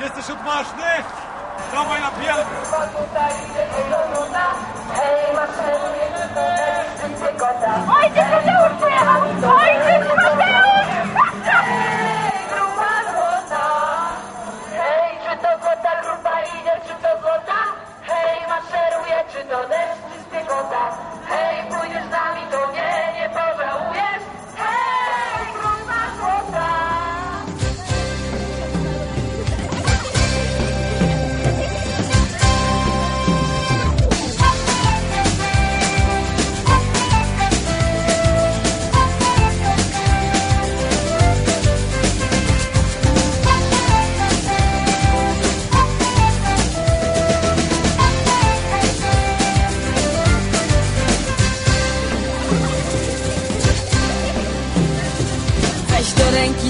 Jesteś odważny? Dawaj na pielkę! Ojciec Mateusz przyjechał! Ojciec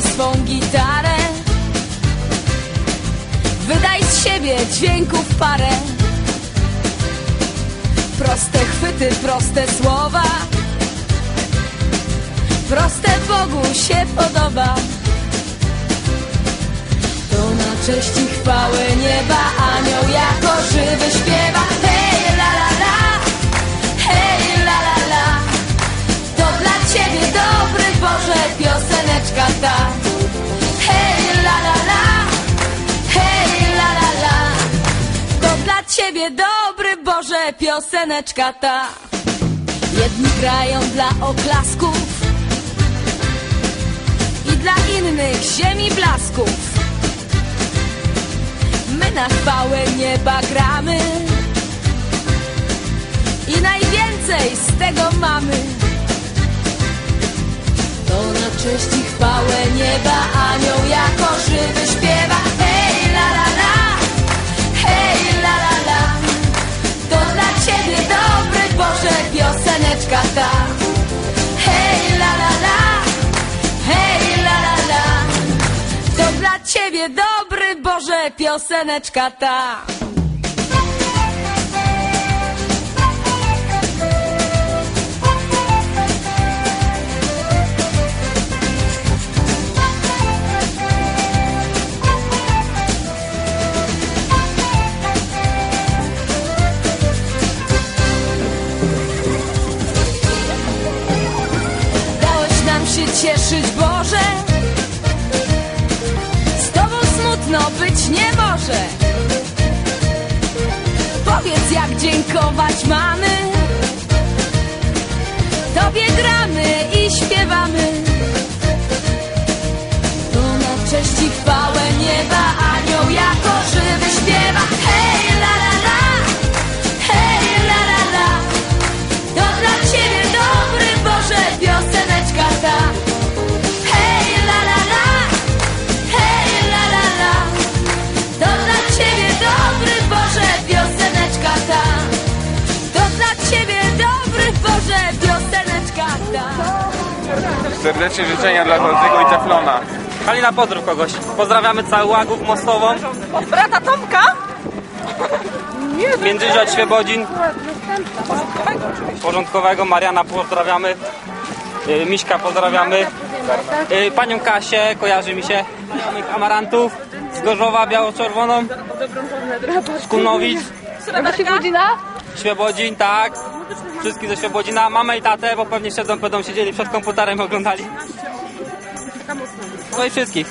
swą gitarę. Wydaj z siebie dźwięków parę. Proste chwyty, proste słowa. Proste Bogu się podoba. To na cześć i chwałę nieba Anioł jako żywy śpiewa pioseneczka ta Jedni grają dla oklasków I dla innych ziemi blasków My na chwałę nieba gramy i najwięcej z tego mamy. To na cześć i chwałę nieba anioł jako żywy śpiewa. Boże pioseneczka ta. Cieszyć, nie może. Powiedz, jak dziękować mamy. Tobie gramy Serdecznie życzenia dla Chodnego i Teflona. Halina pozdrów kogoś. Pozdrawiamy cały Łagów Mostową. Od brata Tomka? Międzyrzia Świebodzin. Porządkowego. Mariana pozdrawiamy. Y, Miśka pozdrawiamy. Y, Panią Kasię, kojarzy mi się. Znajomych amarantów. Z Gorzowa biało-czerwoną. Z Kunowic. Świebodzin, tak. Wszystkich ze Świebodzina. Mamę i tatę, bo pewnie siedzą, będą siedzieli przed komputerem i oglądali. No i wszystkich.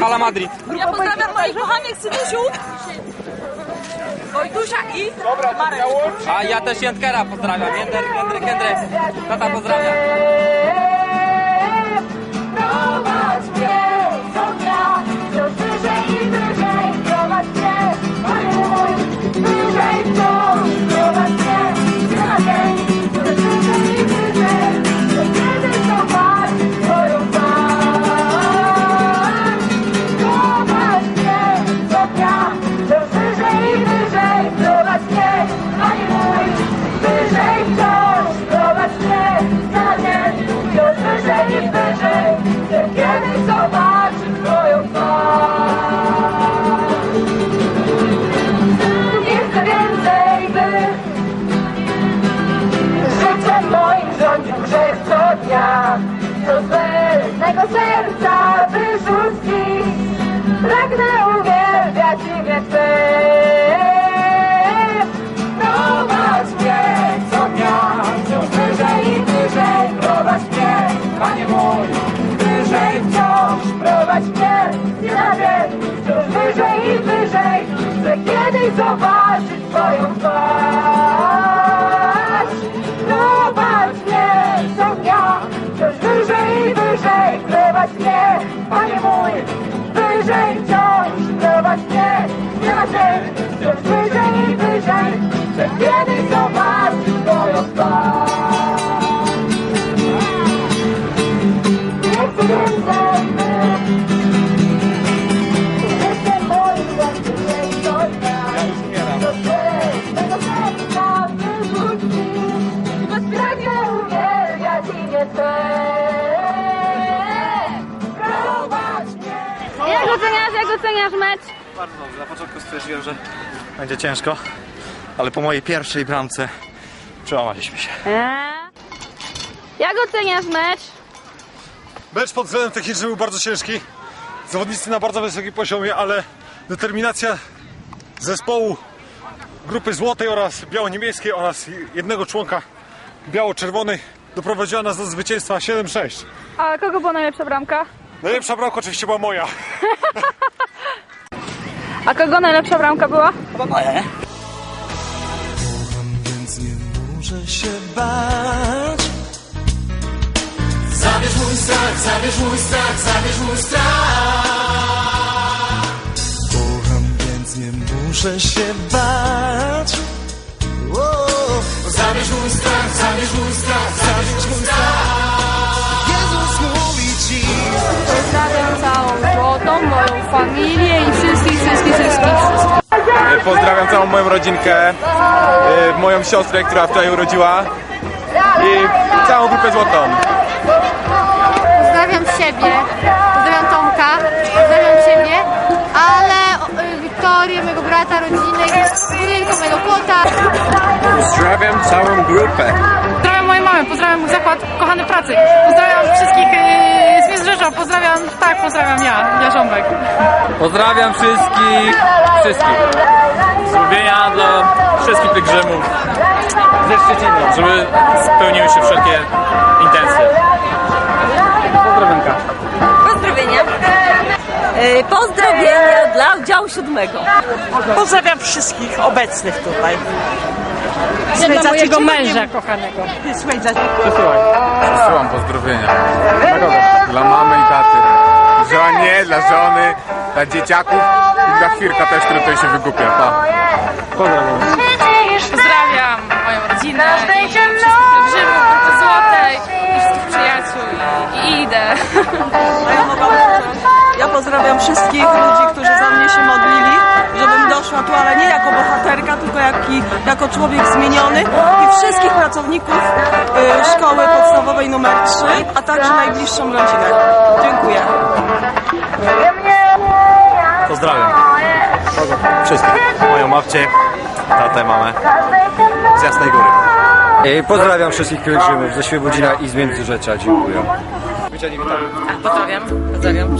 Hala Madrid. Ja pozdrawiam moich kochanych synusiów. Wojtusia i Marek. A ja też Jędkera pozdrawiam. Jędrek, Jędrek, Jędrek. Tata pozdrawia. serca wyrzutki Pragnę uwielbiać i wiec. Prowadź mnie co dnia Wciąż wyżej i wyżej. Prowadź mnie, Panie mój Wyżej wciąż. Prowadź mnie, nie na Wciąż wyżej i wyżej. Chcę kiedyś zobaczyć Twoją twarz. Synawie, wciąż wyżej i wyżej, chcę kiedyś zobaczyć Twoją twarz. Jestem więcej Jestem moim właściwym do dnia Do swego serca wyrzuci. Pragnie uwielbiać imię Twe Prowadź mnie. Jak oceniasz, jak oceniasz mecz? Bardzo dobrze. Na początku stwierdziłem, że będzie ciężko, ale po mojej pierwszej bramce przełamaliśmy się. Eee. Jak oceniasz mecz? Mecz pod względem technicznym był bardzo ciężki. Zawodnicy na bardzo wysokim poziomie, ale determinacja zespołu grupy złotej oraz biało-niemieckiej oraz jednego członka biało-czerwonej doprowadziła nas do zwycięstwa 7-6. A kogo była najlepsza bramka? Najlepsza bramka oczywiście była moja. A kogo najlepsza bramka była? więc nie muszę się bać. Zabierz mój strach, zabierz mój strach, zabierz mój strach. Kocham, więc nie muszę się bać. Zabierz mój strach, zabierz mój strach, zabierz mój strach. Moją familię i wszystkich, wszystkich, wszystkich. E, Pozdrawiam całą moją rodzinkę, e, moją siostrę, która wczoraj urodziła i całą grupę złotą. Pozdrawiam siebie, pozdrawiam Tomka, pozdrawiam siebie, ale y, Wiktorię, mojego brata, rodzinę, Rynka, mojego kota. Pozdrawiam całą grupę. Pozdrawiam moją mamę, pozdrawiam mój zakład kochany pracy, pozdrawiam wszystkich Międzyrzecza, pozdrawiam, tak, pozdrawiam ja, ja Żąbek. Pozdrawiam wszystkich, wszystkich. Zdrowienia dla wszystkich pielgrzymów ze Szczecina, żeby spełniły się wszelkie intencje. Pozdrowionka. Pozdrowienia. E, Pozdrowienia dla oddziału siódmego. Pozdrawiam wszystkich obecnych tutaj. Dla mojego męża kochanego. Przesyłam pozdrowienia. Dla mamy i taty. Żonie, dla żony, dla dzieciaków i dla chwilka też, który tutaj się wygupia. Pa. Pozdrawiam. Pozdrawiam moją rodzinę i wszystkich jak, i- jako człowiek zmieniony i wszystkich pracowników y, szkoły podstawowej numer 3, a także najbliższą rodzinę. Dziękuję. Pozdrawiam. Wszystkich. Moją babcię, tatę, mamę z Jasnej Góry. Pozdrawiam wszystkich pielgrzymów ze Świebodzina i z Międzyrzecza. Dziękuję. Pozdrawiam. Pozdrawiam.